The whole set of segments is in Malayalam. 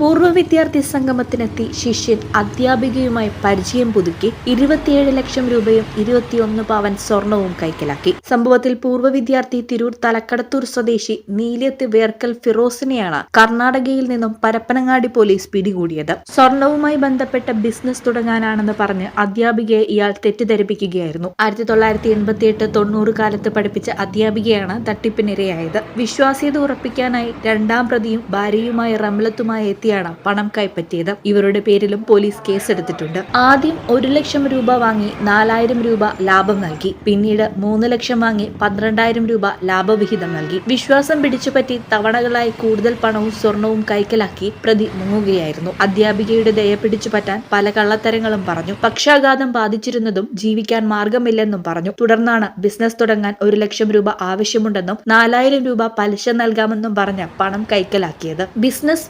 പൂർവ വിദ്യാർത്ഥി സംഗമത്തിനെത്തി ശിഷ്യൻ അധ്യാപികയുമായി പരിചയം പുതുക്കി ഇരുപത്തിയേഴ് ലക്ഷം രൂപയും ഇരുപത്തിയൊന്ന് പവൻ സ്വർണവും കൈക്കലാക്കി. സംഭവത്തിൽ പൂർവ വിദ്യാർത്ഥി തിരൂർ തലക്കടത്തൂർ സ്വദേശി നീലിയത്ത് വേർക്കൽ ഫിറോസിനെയാണ് കർണാടകയിൽ നിന്നും പരപ്പനങ്ങാടി പോലീസ് പിടികൂടിയത്. സ്വർണവുമായി ബന്ധപ്പെട്ട ബിസിനസ് തുടങ്ങാനാണെന്ന് പറഞ്ഞ് അധ്യാപികയെ ഇയാൾ തെറ്റിദ്ധരിപ്പിക്കുകയായിരുന്നു. ആയിരത്തി തൊള്ളായിരത്തി എൺപത്തി എട്ട് തൊണ്ണൂറ് കാലത്ത് പഠിപ്പിച്ച അധ്യാപികയാണ് തട്ടിപ്പിനിരയായത്. വിശ്വാസ്യത ഉറപ്പിക്കാനായി രണ്ടാം പ്രതിയും ഭാര്യയുമായ റംലത്തുമായി എത്തിയാണ് പണം കൈപ്പറ്റിയത്. ഇവരുടെ പേരിലും പോലീസ് കേസെടുത്തിട്ടുണ്ട്. ആദ്യം ഒരു ലക്ഷം രൂപ വാങ്ങി നാലായിരം രൂപ ലാഭം നൽകി. പിന്നീട് മൂന്ന് ലക്ഷം വാങ്ങി പന്ത്രണ്ടായിരം രൂപ ലാഭവിഹിതം നൽകി. വിശ്വാസം പിടിച്ചുപറ്റി തവണകളായി കൂടുതൽ പണവും സ്വർണവും കൈക്കലാക്കി പ്രതി മുങ്ങുകയായിരുന്നു. അധ്യാപികയുടെ ദയ പിടിച്ചുപറ്റാൻ പല കള്ളത്തരങ്ങളും പറഞ്ഞു. പക്ഷാഘാതം ബാധിച്ചിരുന്നതും ജീവിക്കാൻ മാർഗമില്ലെന്നും പറഞ്ഞു. തുടർന്നാണ് ബിസിനസ് തുടങ്ങാൻ ഒരു ലക്ഷം രൂപ ആവശ്യമുണ്ടെന്നും നാലായിരം രൂപ പലിശ നൽകാമെന്നും പറഞ്ഞ് പണം കൈക്കലാക്കിയത്. ബിസിനസ്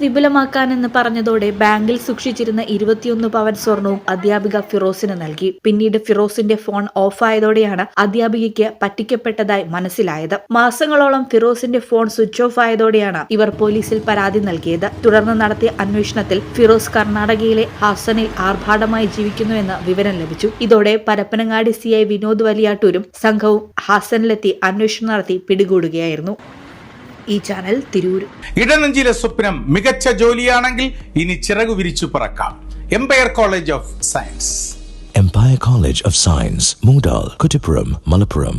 വിപുലമാക്കാനെന്ന് പറഞ്ഞതോടെ ബാങ്കിൽ സൂക്ഷിച്ചിരുന്ന ഇരുപത്തിയൊന്ന് പവൻ സ്വർണവും അധ്യാപിക ഫിറോസിന് നൽകി. പിന്നീട് ഫിറോസിന്റെ ഫോൺ ഓഫായതോടെയാണ് അധ്യാപികയ്ക്ക് പറ്റിക്കപ്പെട്ടതായി മനസ്സിലായത്. മാസങ്ങളോളം ഫിറോസിന്റെ ഫോൺ സ്വിച്ച് ഓഫ് ആയതോടെയാണ് ഇവർ പോലീസിൽ പരാതി നൽകിയത്. തുടർന്ന് നടത്തിയ അന്വേഷണത്തിൽ ഫിറോസ് കർണാടകയിലെ ഹാസനിൽ ആർഭാടമായി ജീവിക്കുന്നുവെന്ന് വിവരം ലഭിച്ചു. ഇതോടെ പരപ്പനങ്ങാടി സി ഐ വിനോദ് വലിയാട്ടൂരും സംഘവും ഹാസനിലെത്തി അന്വേഷണം നടത്തി പിടികൂടുകയായിരുന്നു. ഈ ചാനൽ തിരൂർ. ഇടനെഞ്ചിലെ സ്വപ്നം മികച്ച ജോലിയാണെങ്കിൽ ഇനി ചിറകു വിരിച്ചു പറക്കാം. Empire College of Science Empire College of Science Moondal, Kuttippuram Malappuram.